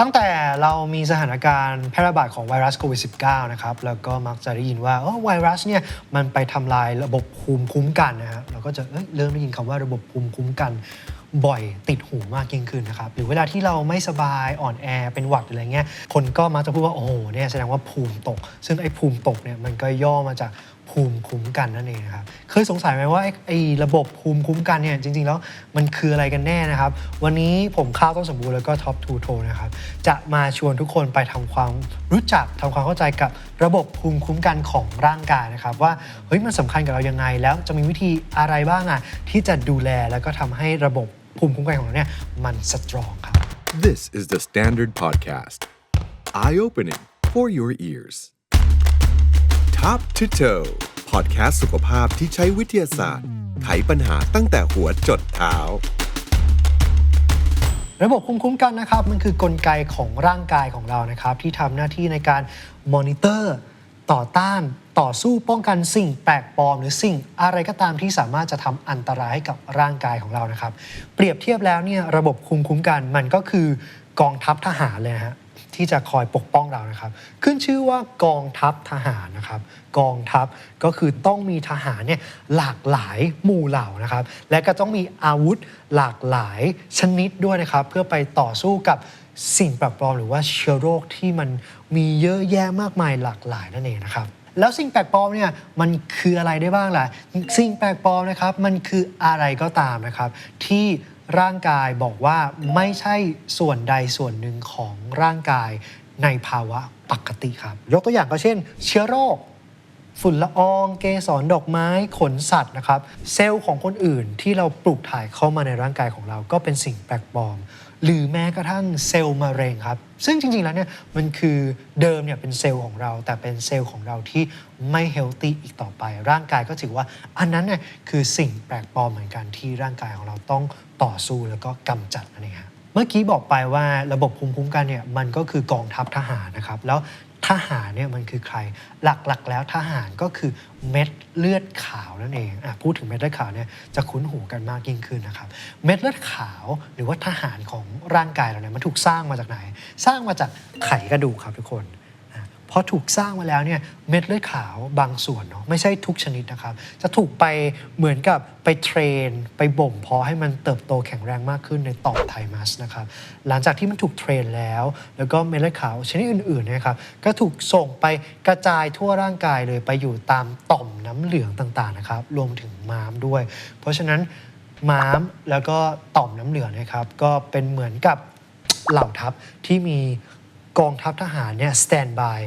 ตั้งแต่เรามีสถานการณ์แพร่ระบาดของไวรัสโควิด -19 นะครับ แล้วก็มักจะได้ยินว่าอไวรัสเนี่ยมันไปทำลายระบบภูมิคุ้มกันนะฮะเราก็จะเเริ่มได้ยินคำว่าระบบภูมิคุ้มกันบ่อยติดหูมากยิ่งขึ้นนะครับ หรือเวลาที่เราไม่สบายอ่อนแอเป็นหวัดอะไรเงี้ยคนก็มักจะพูดว่า โอ้โหเนี่ยแสดงว่าภูมิตก ซึ่งไอ้ภูมิตกเนี่ยมันก็ย่อมาจาก ภูมิคุ้มกันนั่นเองครับเคยสงสัยไหมว่าไอ้ไอระบบภูมิคุ้มกันเนี่ยจริง ๆ แล้วมันคืออะไรกันแน่นะครับ วันนี้ผมข้าวต้นสมบูรณ์แล้วก็ท็อปทูโทนะครับจะมาชวนทุกคนไปทำความรู้จักทำความเข้าใจกับระบบภูมิคุ้มกันของร่างกายนะครับว่าเฮ้ยมันสำคัญกับเรายังไง แล้วจะมีวิธีอะไรบ้างอะที่จะดูแลแล้วก็ทำให้ระบบภูมิคุ้มกันของเราเนี่ยมันสตรองครับ This is the Standard Podcast. Eye opening for your ears. Top to toe podcast สุขภาพที่ใช้วิทยาศาสตร์ ไขปัญหาตั้งแต่หัวจดเท้า ระบบภูมิคุ้มกันนะครับ มันคือกลไกของร่างกายของเรานะครับ ที่ทำหน้าที่ในการมอนิเตอร์ ต่อต้าน ต่อสู้ป้องกันสิ่งแปลกปลอม หรือสิ่งอะไรก็ตามที่สามารถจะทำอันตรายให้กับร่างกายของเรานะครับ เปรียบเทียบแล้วเนี่ยระบบภูมิคุ้มกันมันก็คือกองทัพทหารเลยฮะ ที่จะคอยปกป้องเรานะครับ ขึ้นชื่อว่ากองทัพทหารนะครับ กองทัพก็คือต้องมีทหารเนี่ยหลากหลายหมู่เหล่านะครับ และก็ต้องมีอาวุธหลากหลายชนิดด้วยนะครับ เพื่อไปต่อสู้กับสิ่งแปลกปลอมหรือว่าเชื้อโรคที่มันมีเยอะแยะมากมายหลากหลายนั่นเองนะครับแล้วสิ่งแปลกปลอมเนี่ยมันคืออะไรได้บ้างล่ะ สิ่งแปลกปลอมนะครับ มันคืออะไรก็ตามนะครับ ที่ ร่างกายบอกว่าไม่ใช่ส่วนใดส่วนหนึ่งของร่างกายในภาวะปกติครับ ยกตัวอย่างก็เช่น เชื้อโรค ฝุ่นละออง เกสรดอกไม้ขนสัตว์นะครับ เซลล์ของคนอื่นที่เราปลูกถ่ายเข้ามาในร่างกายของเราก็เป็นสิ่งแปลกปลอม หรือแม้กระทั่งเซลล์มะเร็งครับ ซึ่งจริง ๆ แล้วเนี่ยมันคือเดิมเนี่ยเป็นเซลล์ของเรา แต่เป็นเซลล์ของเราที่ไม่เฮลตี้อีกต่อไป ร่างกายก็ถือว่าอันนั้นเนี่ยคือสิ่งแปลกปลอมเหมือนกันที่ร่างกายของเราต้องต่อสู้แล้วก็กำจัดนั่นเองครับเมื่อกี้บอกไปว่าระบบภูมิคุ้มกันเนี่ยมันก็คือกองทัพทหารนะครับ แล้ว ทหารเนี่ยมันคือใคร หลักๆแล้วทหารก็คือเม็ดเลือดขาวนั่นเองอะพูดถึงเม็ดเลือดขาวเนี่ยจะคุ้นหูกันมากยิ่งขึ้นนะครับ เม็ดเลือดขาวหรือว่าทหารของร่างกายเราเนี่ยมันถูกสร้างมาจากไหน สร้างมาจากไขกระดูกครับทุกคน พอถูกสร้างมาแล้วเนี่ยเม็ดเลือดขาวบางส่วนเนาะไม่ใช่ทุกชนิดนะครับ จะถูกไปเหมือนกับไปเทรน ไปบ่มเพาะให้มันเติบโตแข็งแรงมากขึ้นในต่อมไทมัสนะครับหลังจากที่มันถูกเทรนแล้ว แล้วก็เม็ดเลือดขาวชนิดอื่นๆนะครับก็ถูกส่งไปกระจายทั่วร่างกายเลยไปอยู่ตามต่อมน้ำเหลืองต่างๆนะครับรวมถึงม้ามด้วย เพราะฉะนั้นม้ามแล้วก็ต่อมน้ำเหลืองนะครับ ก็เป็นเหมือนกับเหล่าทัพที่มี กองทัพทหารเนี่ยสแตนบาย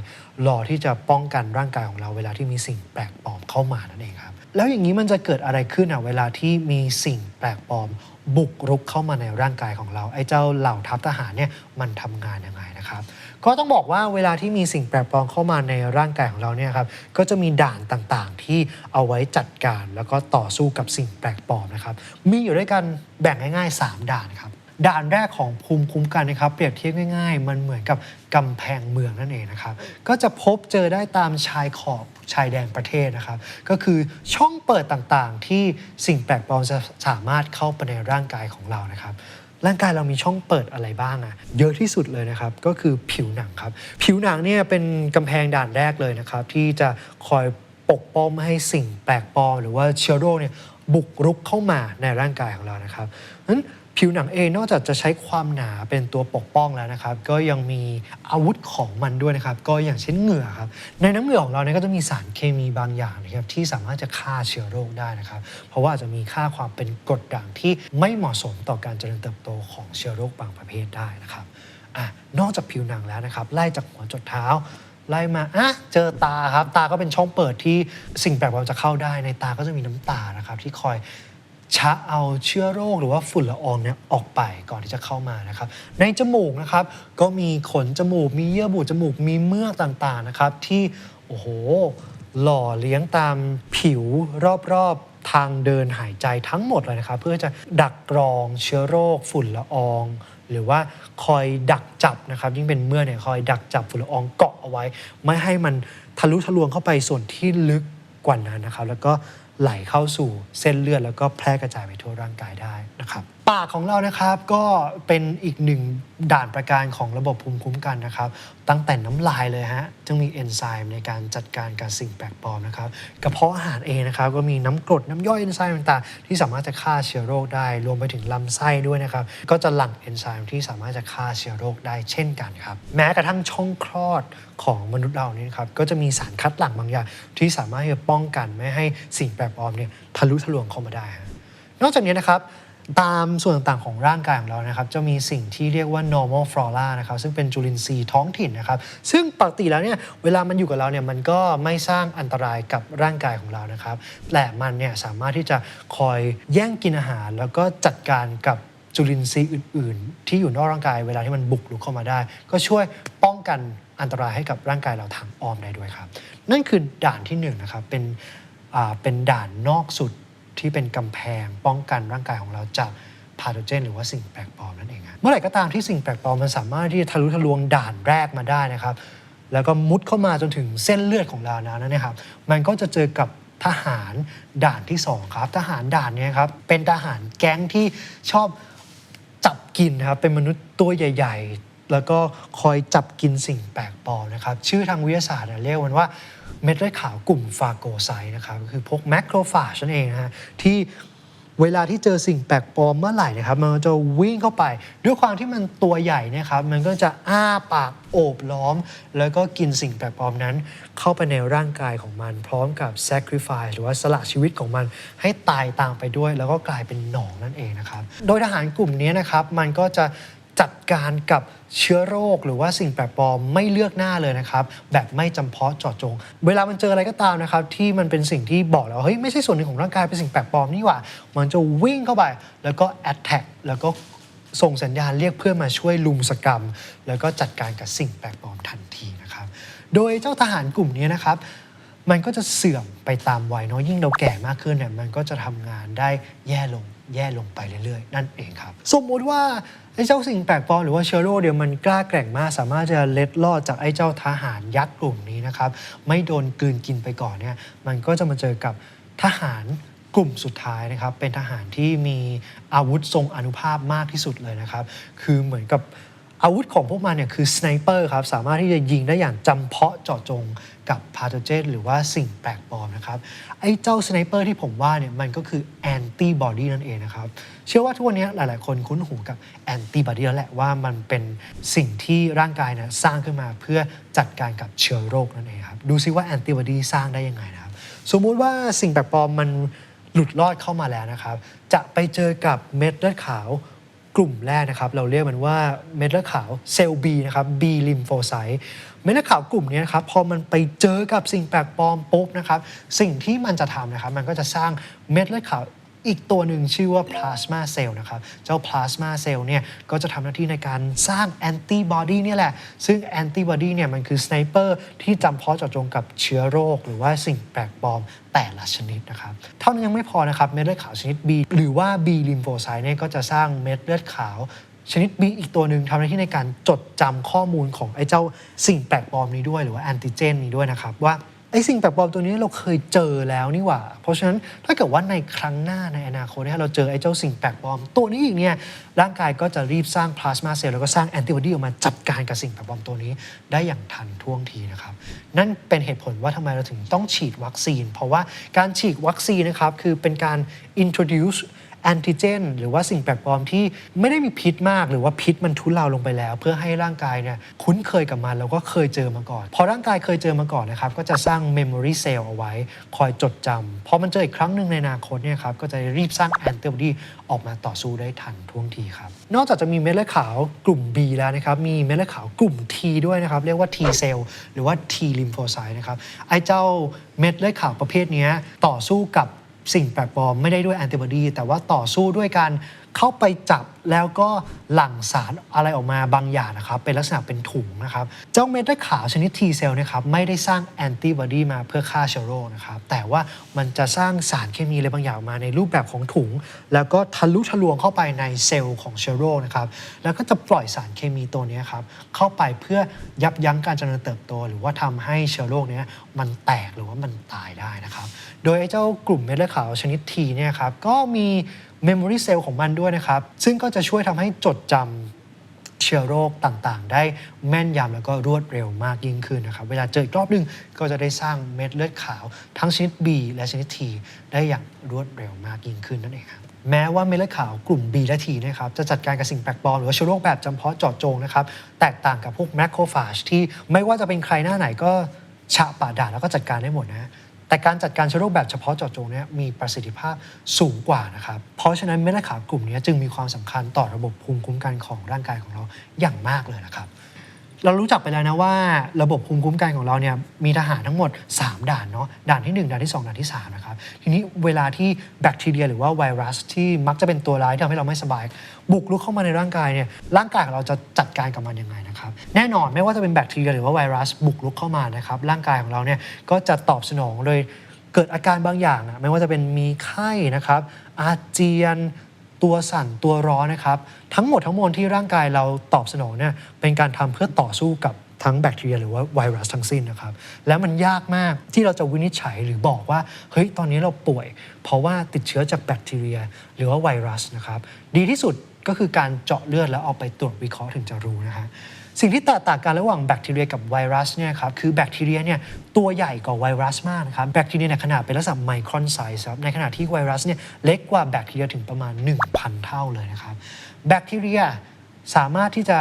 รอที่จะป้องกันร่างกายของเราเวลาที่มีสิ่งแปลกปลอมเข้ามานั่นเองครับ แล้วอย่างนี้มันจะเกิดอะไรขึ้นอะเวลาที่มีสิ่งแปลกปลอม บุกรุกเข้ามาในร่างกายของเราไอ้เจ้าเหล่าทัพทหารเนี่ยมันทำงานยังไงนะครับ ก็ต้องบอกว่าเวลาที่มีสิ่งแปลกปลอมเข้ามาในร่างกายของเราเนี่ยครับก็จะมีด่านต่างๆ ที่เอาไว้จัดการ แล้วก็ต่อสู้กับสิ่งแปลกปลอมนะครับมีอยู่ด้วยกันแบ่งง่ายๆ 3 ด่านครับ ด่านแรกของภูมิคุ้มกันนะครับ เปรียบเทียบง่าย ๆ มันเหมือนกับกำแพงเมืองนั่นเองนะครับ ก็จะพบเจอได้ตามชายขอบชายแดนประเทศนะครับ ก็คือช่องเปิดต่างๆ ที่สิ่งแปลกปลอมจะสามารถเข้าไปในร่างกายของเรานะครับร่างกายเรามีช่องเปิดอะไรบ้างอะเยอะที่สุดเลยนะครับ ก็คือผิวหนังครับ ผิวหนังเนี่ยเป็นกำแพงด่านแรกเลยนะครับ ที่จะคอยปกป้องไม่ให้สิ่งแปลกปลอมหรือว่าเชื้อโรคเนี่ยบุกรุกเข้ามาในร่างกายของเรานะครับนั้น ผิวหนังเองนอกจากจะใช้ความหนาเป็นตัวปกป้องแล้วนะครับ ก็ยังมีอาวุธของมันด้วยนะครับ ก็อย่างเช่นเหงื่อครับในน้ำเหงื่อของเราเนี่ยก็จะมีสารเคมีบางอย่างนะครับที่สามารถจะฆ่าเชื้อโรคได้นะครับ เพราะว่าจะมีค่าความเป็นกรดด่างที่ไม่เหมาะสมต่อการเจริญเติบโตของเชื้อโรคบางประเภทได้นะครับอนอกจากผิวหนังแล้วนะครับ ไล่จากหัวจดเท้าไล่มาอะเจอตาครับ ตาก็เป็นช่องเปิดที่สิ่งแปลกปลอมจะเข้าได้ ในตาก็จะมีน้ำตานะครับ ที่คอย ชะเอาเชื้อโรคหรือว่าฝุ่นละอองเนี่ยออกไปก่อนที่จะเข้ามานะครับ ในจมูกนะครับ ก็มีขนจมูก มีเยื่อบุจมูก มีเมือกต่างๆนะครับ ที่โอ้โหหล่อเลี้ยงตามผิวรอบๆทางเดินหายใจทั้งหมดเลยนะครับ เพื่อจะดักกรองเชื้อโรคฝุ่นละออง หรือว่าคอยดักจับนะครับ ยิ่งเป็นเมื่อเนี่ยคอยดักจับฝุ่นละอองเกาะเอาไว้ ไม่ให้มันทะลุทะลวงเข้าไปส่วนที่ลึกกว่านั้นนะครับ แล้วก็ ไหลเข้าสู่เส้นเลือดแล้วก็แพร่กระจายไปทั่วร่างกายได้นะครับ ปากของเรานะครับก็เป็นอีกหนึ่งด่านประการของระบบภูมิคุ้มกันนะครับ ตั้งแต่น้ำลายเลยฮะจึงมีเอนไซม์ในการจัดการกับสิ่งแปลกปลอมนะครับกระเพาะอาหารเองนะครับก็มีน้ำกรดน้ำย่อยเอนไซม์ต่างๆ ที่สามารถจะฆ่าเชื้อโรคได้ รวมไปถึงลำไส้ด้วยนะครับ ก็จะหลั่งเอนไซม์ที่สามารถจะฆ่าเชื้อโรคได้เช่นกันครับแม้กระทั่งช่องคลอดของมนุษย์เราเนี่ยนะครับก็จะมีสารคัดหลั่งบางอย่างที่สามารถจะป้องกันไม่ให้สิ่งแปลกปลอมเนี่ยทะลุทะลวงเข้ามาได้ นอกจากนี้นะครับ ตามส่วนต่างๆของร่างกายของเรานะครับ จะมีสิ่งที่เรียกว่า normal flora นะครับ ซึ่งเป็นจุลินทรีย์ท้องถิ่นนะครับ ซึ่งปกติแล้วเนี่ย เวลามันอยู่กับเราเนี่ย มันก็ไม่สร้างอันตรายกับร่างกายของเรานะครับ แต่มันเนี่ยสามารถที่จะคอยแย่งกินอาหาร แล้วก็จัดการกับจุลินทรีย์อื่น ๆ ที่อยู่นอกร่างกายเวลาที่มันบุกรุกเข้ามาได้ ก็ช่วยป้องกันอันตรายให้กับร่างกายเราทางอ้อมได้ด้วยครับ นั่นคือด่านที่หนึ่งนะครับ เป็นเป็นด่านนอกสุด ที่เป็นกำแพงป้องกันร่างกายของเราจากพาโทเจน หรือว่าสิ่งแปลกปลอมนั่นเองเมื่อไหร่ก็ตามที่สิ่งแปลกปลอมมันสามารถที่จะทะลุทะลวงด่านแรกมาได้นะครับ แล้วก็มุดเข้ามาจนถึงเส้นเลือดของเรานะนั่นนะครับ มันก็จะเจอกับทหารด่านที่สองครับ ทหารด่านเนี้ครับเป็นทหารแก๊งที่ชอบจับกินนะครับเป็นมนุษย์ตัวใหญ่ ๆ แล้วก็คอยจับกินสิ่งแปลกปลอมนะครับชื่อทางวิทยาศาสตร์เรียกมันว่า เม็ดเลือดขาวกลุ่มฟาโกไซต์นะครับก็คือพวกแมคโครฟาจนั่นเองนะฮะที่เวลาที่เจอสิ่งแปลกปลอมเมื่อไหร่นะครับ มันจะวิ่งเข้าไป ด้วยความที่มันตัวใหญ่นยครับ มันก็จะอ้าปากโอบล้อม แล้วก็กินสิ่งแปลกปลอมนั้น เข้าไปในร่างกายของมัน พร้อมกับ sacrifice หรือว่าสละชีวิตของมันให้ตายตามไปด้วย แล้วก็กลายเป็นหนองนั่นเองนะครับ โดยทหารกลุ่มนี้นะครับมันก็จะ จัดการกับเชื้อโรคหรือว่าสิ่งแปลกปลอมไม่เลือกหน้าเลยนะครับ แบบไม่จำเพาะเจาะจง เวลามันเจออะไรก็ตามนะครับ ที่มันเป็นสิ่งที่บอกแล้วเฮ้ยไม่ใช่ส่วนหนึ่งของร่างกายเป็นสิ่งแปลกปลอมนี่หว่า มันจะวิ่งเข้าไป แล้วก็ attack แล้วก็ส่งสัญญาณเรียกเพื่อนมาช่วยลุมสกรรม แล้วก็จัดการกับสิ่งแปลกปลอมทันทีนะครับ โดยเจ้าทหารกลุ่มนี้นะครับ มันก็จะเสื่อมไปตามวัยเนาะยิ่งเราแก่มากขึ้นเนี่ยมันก็จะทำงานได้แย่ลงแย่ลงไปเรื่อยๆ นั่นเองครับ สมมุติว่าไอ้เจ้าสิ่งแปลกปลอมหรือว่าเชื้อโรคเดียวมันกล้าแกร่งมากสามารถจะเล็ดลอดจากไอ้เจ้าทหารยักษ์กลุ่มนี้นะครับ ไม่โดนกลืนกินไปก่อนเนี่ยมันก็จะมาเจอกับทหารกลุ่มสุดท้ายนะครับ เป็นทหารที่มีอาวุธทรงอนุภาพมากที่สุดเลยนะครับ คือเหมือนกับ อาวุธของพวกมันเนี่ยคือสไนเปอร์ครับสามารถที่จะยิงได้อย่างจำเพาะเจาะจงกับพาโทเจนหรือว่าสิ่งแปลกปลอมนะครับ ไอ้เจ้าสไนเปอร์ที่ผมว่าเนี่ยมันก็คือแอนติบอดีนั่นเองนะครับ เชื่อว่าทุกวันนี้หลาย ๆ คนคุ้นหูกับแอนติบอดีแล้วแหละว่ามันเป็นสิ่งที่ร่างกายนะสร้างขึ้นมาเพื่อจัดการกับเชื้อโรคนั่นเองครับ ดูซิว่าแอนติบอดีสร้างได้ยังไงนะครับ สมมุติว่าสิ่งแปลกปลอมมันหลุดรอดเข้ามาแล้วนะครับ จะไปเจอกับเม็ดเลือดขาว กลุ่มแรกนะครับ เราเรียกมันว่าเม็ดเลือดขาวเซลล์ B นะครับ B ลิมโฟไซต์เม็ดเลือดขาวกลุ่มนี้นะครับพอมันไปเจอกับสิ่งแปลกปลอมปุ๊บนะครับ สิ่งที่มันจะทำนะครับ มันก็จะสร้างเม็ดเลือดขาว อีกตัวหนึ่งชื่อว่าพลาสมาเซลล์นะครับ เจ้าพลาสมาเซลล์เนี่ยก็จะทำหน้าที่ในการสร้างแอนติบอดีเนี่ยแหละ ซึ่งแอนติบอดีเนี่ยมันคือสไนเปอร์ที่จำเพาะเจาะจงกับเชื้อโรค หรือว่าสิ่งแปลกปลอมแต่ละชนิดนะครับ เท่านั้นยังไม่พอนะครับเม็ดเลือดขาวชนิด B หรือว่า B ลิมโฟไซต์เนี่ยก็จะสร้างเม็ดเลือดขาวชนิด B อีกตัวหนึ่งทำหน้าที่ในการจดจำข้อมูลของไอ้เจ้าสิ่งแปลกปลอมนี้ด้วย หรือว่าแอนติเจนนี้ด้วยนะครับว่า ไอ้สิ่งแปลกปลอมตัวนี้เราเคยเจอแล้วนี่หว่า เพราะฉะนั้นถ้าเกิดว่าในครั้งหน้าในอนาคตเนี่ยเราเจอไอ้เจ้าสิ่งแปลกปลอมตัวนี้อีกเนี่ยร่างกายก็จะรีบสร้างพลาสมาเซลล์แล้วก็สร้างแอนติบอดีออกมาจัดการกับสิ่งแปลกปลอมตัวนี้ได้อย่างทันท่วงทีนะครับ นั่นเป็นเหตุผลว่าทำไมเราถึงต้องฉีดวัคซีน เพราะว่าการฉีดวัคซีนนะครับคือเป็นการ introduce แอนติเจน หรือว่าสิ่งแปลกปลอมที่ไม่ได้มีพิษมาก หรือว่าพิษมันทุเลาลงไปแล้ว เพื่อให้ร่างกายเนี่ยคุ้นเคยกับมันแล้วก็เคยเจอมาก่อน พอร่างกายเคยเจอมาก่อนนะครับก็จะสร้าง Memory Cell เอาไว้ คอยจดจำพอมันเจออีกครั้งหนึ่งในอนาคตเนี่ยครับก็จะรีบสร้างแอนติบอดีออกมาต่อสู้ได้ทันท่วงทีครับนอกจากจะมีเม็ดเลือดขาวกลุ่ม B แล้วนะครับมีเม็ดเลือดขาวกลุ่ม T ด้วยนะครับเรียกว่า T cell หรือว่า T lymphocyte นะครับไอ้เจ้าเม็ดเลือดขาวประเภทนี้ต่อสู้กับ สิ่งแปลกปลอมไม่ได้ด้วยแอนติบอดีแต่ว่าต่อสู้ด้วยการเข้าไปจับ แล้วก็หลั่งสารอะไรออกมาบางอย่างนะครับเป็นลักษณะเป็นถุงนะครับเจ้าเม็ดเลือดขาวชนิด T เซลล์นะครับไม่ได้สร้างแอนติบอดีมาเพื่อฆ่าเชื้อโรคนะครับแต่ว่ามันจะสร้างสารเคมีอะไรบางอย่างมาในรูปแบบของถุง แล้วก็ทะลุทะลวงเข้าไปในเซลล์ของเชื้อโรคนะครับแล้วก็จะปล่อยสารเคมีตัวนี้ครับเข้าไปเพื่อยับยั้งการเจริญเติบโต หรือว่าทำให้เชื้อโรคเนี้ยมันแตกหรือว่ามันตายได้นะครับโดยไอ้เจ้ากลุ่มเม็ดเลือดขาวชนิด T เนี่ยครับก็มี memory cell ของมันด้วยนะครับซึ่งก็จะจะช่วยทำให้จดจำเชื้อโรคต่างๆ ได้แม่นยำแล้วก็รวดเร็วมากยิ่งขึ้นนะครับ เวลาเจออีกรอบหนึงก็จะได้สร้างเม็ดเลือดขาว ทั้งชนิด B และชนิด T ได้อย่างรวดเร็วมากยิ่งขึ้นนั่นเองครับแม้ว่าเม็ดเลือดขาวกลุ่ม B และ T นะครับจะจัดการกับสิ่งแปลกปลอมหรือว่าเชื้อโรคแบบจำเพาะเจาะจงนะครับแตกต่างกับพวกแมคโครฟาจที่ไม่ว่าจะเป็นใครหน้าไหนก็ฉะปะด่าแล้วก็จัดการได้หมดนะ แต่การจัดการเชื้อโรคแบบเฉพาะเจาะจงเนี่ยมีประสิทธิภาพสูงกว่านะครับ เพราะฉะนั้นเม็ดเลือดขาวกลุ่มนี้จึงมีความสำคัญต่อระบบภูมิคุ้มกันของร่างกายของเราอย่างมากเลยนะครับ เรารู้จักไปแล้วนะว่าระบบภูมิคุ้มกันของเราเนี่ยมีทหารทั้งหมด 3 ด่านเนาะด่านที่ 1 ด่านที่ 2 ด่านที่3นะครับทีนี้เวลาที่แบคทีเรีย หรือว่าไวรัสที่มักจะเป็นตัวร้ายที่ทำให้เราไม่สบาย บุกรุกเข้ามาในร่างกายเนี่ยร่างกายของเราจะจัดการกับมันยังไงนะครับแน่นอนไม่ว่าจะเป็นแบคทีเรียหรือว่าไวรัสบุกรุกเข้ามานะครับร่างกายของเราเนี่ยก็จะตอบสนองโดยเกิดอาการบางอย่างนะไม่ว่าจะเป็นมีไข้นะครับอาเจียน ตัวสั่นตัวร้อนนะครับ ทั้งหมดทั้งมวลที่ร่างกายเราตอบสนองเนี่ยเป็นการทำเพื่อต่อสู้กับทั้งแบคทีเรียหรือว่าไวรัสทั้งสิ้นนะครับ แล้วมันยากมากที่เราจะวินิจฉัยหรือบอกว่า เฮ้ย ตอนนี้เราป่วย เพราะว่าติดเชื้อจากแบคทีเรีย หรือว่าไวรัสนะครับ ดีที่สุดก็คือการเจาะเลือดแล้วเอาไปตรวจวิเคราะห์ถึงจะรู้นะฮะ สิ่งที่แตกต่างกันระหว่างแบคทีเรียกับไวรัสเนี่ยครับคือแบคทีเรียเนี่ยตัวใหญ่กว่าไวรัสมากนะครับแบคทีเรียเนี่ยขนาดเป็นลักษณะไมครอนไซส์ครับในขณะที่ไวรัสเนี่ยเล็กกว่าแบคทีเรียถึงประมาณ 1,000 เท่าเลยนะครับแบคทีเรียสามารถที่จะ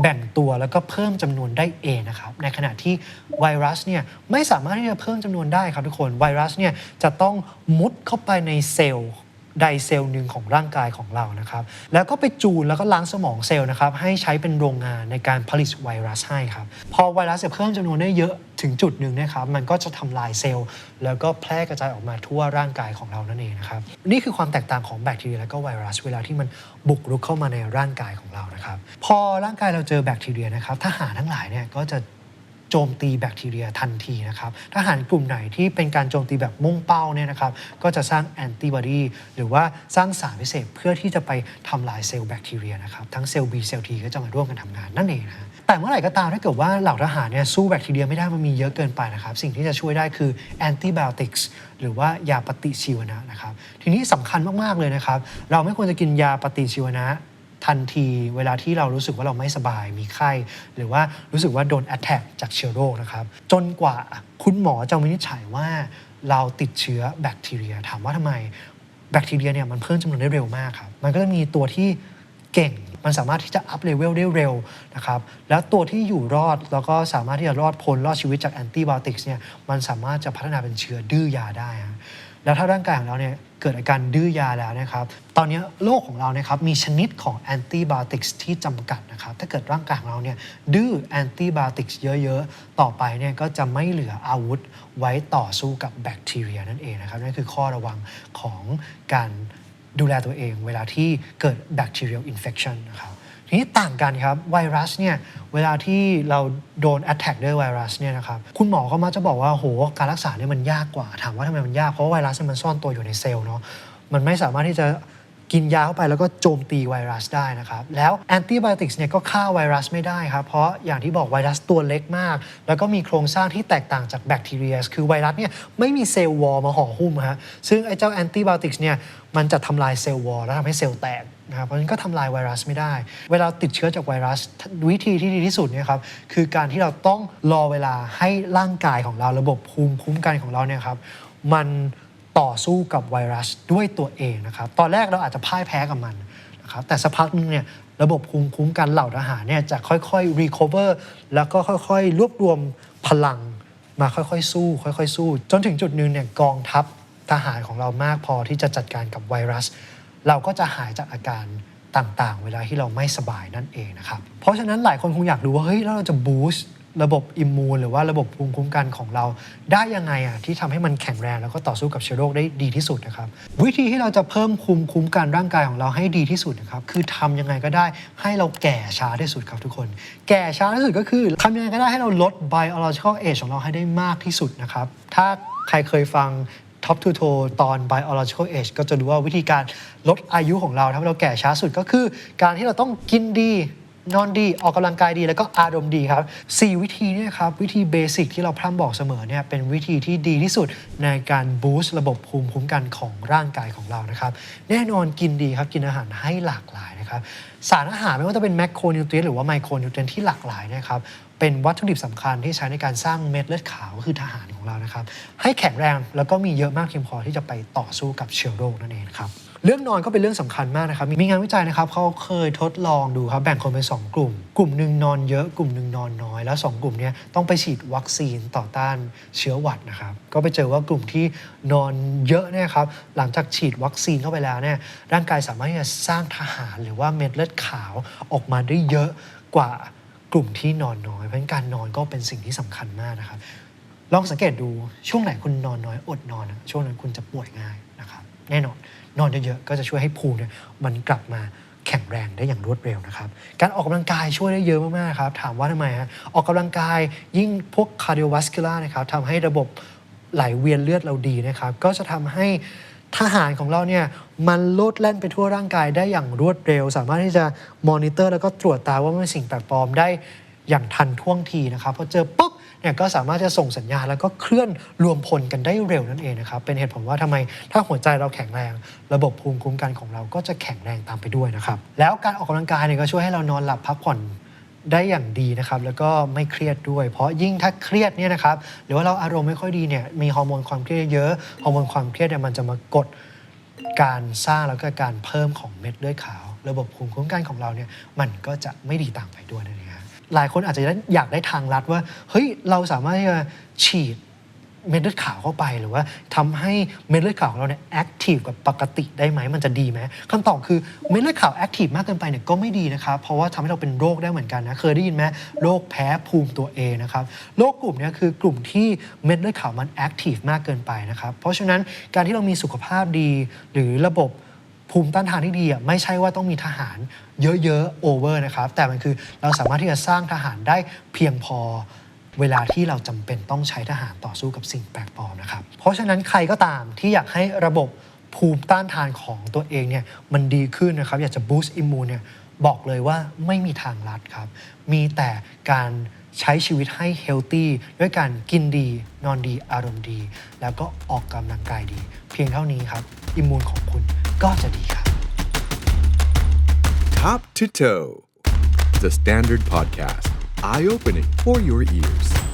แบ่งตัวแล้วก็เพิ่มจำนวนได้เองนะครับในขณะที่ไวรัสเนี่ยไม่สามารถที่จะเพิ่มจำนวนได้ครับทุกคนไวรัสเนี่ยจะต้องมุดเข้าไปในเซลล์ ใดเซลล์หนึ่งของร่างกายของเรานะครับ แล้วก็ไปจูนแล้วก็ล้างสมองเซลล์นะครับ ให้ใช้เป็นโรงงานในการผลิตไวรัสให้ครับ พอไวรัสเนี่ยเพิ่มจำนวนได้เยอะถึงจุดหนึ่งนะครับ มันก็จะทำลายเซลล์ แล้วก็แพร่กระจายออกมาทั่วร่างกายของเรานั่นเองนะครับ นี่คือความแตกต่างของแบคทีเรียและก็ไวรัส เวลาที่มันบุกรุกเข้ามาในร่างกายของเรานะครับ พอร่างกายเราเจอแบคทีเรียนะครับทหารทั้งหลายเนี่ยก็จะ โจมตีแบคทีเรียทันทีนะครับทหารกลุ่มไหนที่เป็นการโจมตีแบบมุ่งเป้าเนี่ยนะครับก็จะสร้างแอนติบอดีหรือว่าสร้างสารพิเศษเพื่อที่จะไปทำลายเซลล์แบคทีเรียนะครับทั้งเซลล์ B เซลล์ T ก็จะมาร่วมกันทำงานนั่นเองนะแต่เมื่อไหร่ก็ตามถ้าเกิดว่าเหล่าทหารเนี่ยสู้แบคทีเรียไม่ได้มันมีเยอะเกินไปนะครับ สิ่งที่จะช่วยได้คือแอนติบโอติกส์หรือว่ายาปฏิชีวนะนะครับ ทีนี้สำคัญมาก ๆ เลยนะครับ เราไม่ควรจะกินยาปฏิชีวนะ ทันทีเวลาที่เรารู้สึกว่าเราไม่สบายมีไข้ หรือว่ารู้สึกว่าโดนแอ t แทกจากเชื้อโรคนะครับ จนกว่าคุณหมอจะวินิจฉัยว่าเราติดเชื้อแบคทีเรีย ถามว่าทำไมแบคทีเรียเนี่ยมันเพิ่มจำนวนได้เร็วมากครับ มันก็จะมีตัวที่เก่ง มันสามารถที่จะอัพเลเวลได้เร็วนะครับ แล้วตัวที่อยู่รอดแล้วก็สามารถที่จะรอดพ้นรอดชีวิตจากแอนติบ o ติกส์เนี่ย มันสามารถจะพัฒนาเป็นเชื้อดื้อยาได้ แล้วถ้าร่างกายของเราเนี่ยเกิดอาการดื้อยาแล้วนะครับ ตอนนี้โรคของเรานะครับมีชนิดของแอนติบ o ติกส์ที่จำกัดนะครับ ถ้าเกิดร่างกายของเราเนี่ยดื้อแอนติบ o ติกส์เยอะๆ ต่อไปเนี่ยก็จะไม่เหลืออาวุธไว้ต่อสู้กับแบคทีเรียนั่นเองนะครับนั่นคือข้อระวังของการดูแลตัวเอง เวลาที่เกิดแบคทีเรียลอินเฟ t ชันนะครับ ทีนี้ต่างกันครับไวรัสเนี่ยเวลาที่เราโดนแอตแทกด้วยไวรัสเนี่ยนะครับคุณหมอก็มักจะบอกว่าโหการรักษาเนี่ยมันยากกว่าถามว่าทำไมมันยากเพราะว่าไวรัสมันซ่อนตัวอยู่ในเซลล์เนาะมันไม่สามารถที่จะ กินยาเข้าไปแล้วก็โจมตีไวรัสได้นะครับ แล้วแอนติไบโอติกส์เนี่ยก็ฆ่าไวรัสไม่ได้ครับ เพราะอย่างที่บอกไวรัสตัวเล็กมาก แล้วก็มีโครงสร้างที่แตกต่างจากแบคทีเรีย คือไวรัสเนี่ยไม่มีเซลล์วอลมาห่อหุ้มฮะซึ่งไอ้เจ้าแอนติไบโอติกส์เนี่ยมันจะทำลายเซลล์วอลแล้วทำให้เซลล์แตกนะครับเพราะฉะนั้นก็ทำลายไวรัสไม่ได้ เวลาติดเชื้อจากไวรัสวิธีที่ดีที่สุดเนี่ยครับคือการที่เราต้องรอเวลาให้ร่างกายของเราระบบภูมิคุ้มกันของเราเนี่ยครับมัน ต่อสู้กับไวรัสด้วยตัวเองนะครับตอนแรกเราอาจจะพ่ายแพ้กับมันนะครับแต่สักพักนึงเนี่ยระบบภูมิคุ้มกันเหล่าทหารเนี่ยจะค่อยๆ recover แล้วก็ค่อยๆ รวบรวมพลังมาค่อยๆ สู้ ค่อยๆ สู้ จนถึงจุดหนึ่งเนี่ยกองทัพทหารของเรามากพอที่จะจัดการกับไวรัส เราก็จะหายจากอาการต่างๆ เวลาที่เราไม่สบายนั่นเองนะครับ เพราะฉะนั้นหลายคนคงอยากรู้ว่าเฮ้ยแล้วเราจะบูสต์ ระบบอิมมูนหรือว่าระบบภูมิคุ้มกันของเรา ได้ยังไงอะที่ทำให้มันแข็งแรงแล้วก็ต่อสู้กับเชื้อโรคได้ดีที่สุดนะครับ วิธีที่เราจะเพิ่มภูมิคุ้มกันร่างกายของเราให้ดีที่สุดนะครับคือทำยังไงก็ได้ให้เราแก่ช้าที่สุดครับทุกคน แก่ช้าที่สุดก็คือทำยังไงก็ได้ให้เราลด biological age ของเราให้ได้มากที่สุดนะครับถ้าใครเคยฟังท็อปทูโทตอน biological age ก็จะรู้ว่าวิธีการลดอายุของเราทำให้เราแก่ช้าสุดก็คือ การที่เราต้องกินดี นอนดีออกกำลังกายดีแล้วก็อารมณ์ดีครับ 4 วิธีเนี้ครับวิธีเบสิกที่เราพร่ำบอกเสมอเนี่ยเป็นวิธีที่ดีที่สุดในการบูสต์ระบบภูมิคุ้มกันของร่างกายของเรานะครับ แน่นอนกินดีครับกินอาหารให้หลากหลายนะครับสารอาหารไม่ว่าจะเป็นแมคโครนิวเทรียนหรือว่าไมโครนิวเทรียนที่หลากหลายนะครับเป็นวัตถุดิบสำคัญที่ใช้ในการสร้างเม็ดเลือดขาวก็คือทหารของเรานะครับให้แข็งแรงแล้วก็มีเยอะมากเพียงพอที่จะไปต่อสู้กับเชื้อโรคนั่นเองครับ เรื่องนอนก็เป็นเรื่องสำคัญมากนะครับ มีงานวิจัยนะครับเขาเคยทดลองดูครับ แบ่งคนเป็น 2 กลุ่ม กลุ่มหนึ่งนอนเยอะ กลุ่มหนึ่งนอนน้อย แล้ว 2 กลุ่มนี้ต้องไปฉีดวัคซีนต่อต้านเชื้อหวัดนะครับ ก็ไปเจอว่ากลุ่มที่นอนเยอะเนี่ยครับ หลังจากฉีดวัคซีนเข้าไปแล้วเนี่ย ร่างกายสามารถที่จะสร้างทหารหรือว่าเม็ดเลือดขาวออกมาได้เยอะกว่ากลุ่มที่นอนน้อย เพราะฉะนั้นการนอนก็เป็นสิ่งที่สำคัญมากนะครับ ลองสังเกตดูช่วงไหนคุณนอนน้อยอดนอน ช่วงนั้นคุณจะป่วยง่ายนะครับ แน่นอน นอนเยอะๆก็จะช่วยให้ภูมิเนี่ยมันกลับมาแข็งแรงได้อย่างรวดเร็วนะครับ การออกกำลังกายช่วยได้เยอะมากๆครับ ถามว่าทำไมฮะออกกำลังกายยิ่งพวก cardiovascular นะครับทำให้ระบบไหลเวียนเลือดเราดีนะครับ ก็จะทำให้ทหารของเราเนี่ยมันโลดแล่นไปทั่วร่างกายได้อย่างรวดเร็ว สามารถที่จะมอนิเตอร์แล้วก็ตรวจตาว่าไม่มีสิ่งแปลกปลอมได้อย่างทันท่วงทีนะครับพอเจอปุ๊บ เนี่ยก็สามารถจะส่งสัญญาณแล้วก็เคลื่อนรวมพลกันได้เร็วนั่นเองนะครับ เป็นเหตุผลว่าทำไมถ้าหัวใจเราแข็งแรง ระบบภูมิคุ้มกันของเราก็จะแข็งแรงตามไปด้วยนะครับ แล้วการออกกำลังกายเนี่ยก็ช่วยให้เรานอนหลับพักผ่อนได้อย่างดีนะครับแล้วก็ไม่เครียดด้วย เพราะยิ่งถ้าเครียดเนี่ยนะครับหรือว่าเราอารมณ์ไม่ค่อยดีเนี่ยมีฮอร์โมนความเครียดเยอะฮอร์โมนความเครียดเนี่ยมันจะมากดการสร้างแล้วก็การเพิ่มของเม็ดเลือดขาว ระบบภูมิคุ้มกันของเราเนี่ยมันก็จะไม่ดีตามไปด้วยนั่นเอง หลายคนอาจจะอยากได้ทางลัดว่า เฮ้ย เราสามารถที่จะฉีดเม็ดเลือดขาวเข้าไปหรือว่าทำให้เม็ดเลือดขาวของเราเนี่ยแอคทีฟกับปกติได้ไหมมันจะดีไหมคำตอบคือเม็ดเลือดขาวแอคทีฟมากเกินไปเนี่ยก็ไม่ดีนะครับ เพราะว่าทำให้เราเป็นโรคได้เหมือนกันนะ เคยได้ยินไหมโรคแพ้ภูมิตัวเองนะครับโรคกลุ่มนี้คือกลุ่มที่เม็ดเลือดขาวมันแอคทีฟมากเกินไปนะครับเพราะฉะนั้นการที่เรามีสุขภาพดีหรือระบบ ภูมิต้านทานที่ดีอะไม่ใช่ว่าต้องมีทหารเยอะๆโอเวอร์นะครับ แต่มันคือเราสามารถที่จะสร้างทหารได้เพียงพอเวลาที่เราจำเป็นต้องใช้ทหารต่อสู้กับสิ่งแปลกปลอมนะครับ เพราะฉะนั้นใครก็ตามที่อยากให้ระบบภูมิต้านทานของตัวเองเนี่ยมันดีขึ้นนะครับ อยากจะบูสต์อิมมูนเนี่ยบอกเลยว่าไม่มีทางลัดครับ มีแต่การ ใช้ชีวิตให้เฮลตี้ด้วยการกินดี นอนดีอารมณ์ดี แล้วก็ออกกำลังกายดี เพียงเท่านี้ครับ อิมมูนของคุณก็จะดีครับ Top to Toe, the Standard Podcast, eye opening for your ears.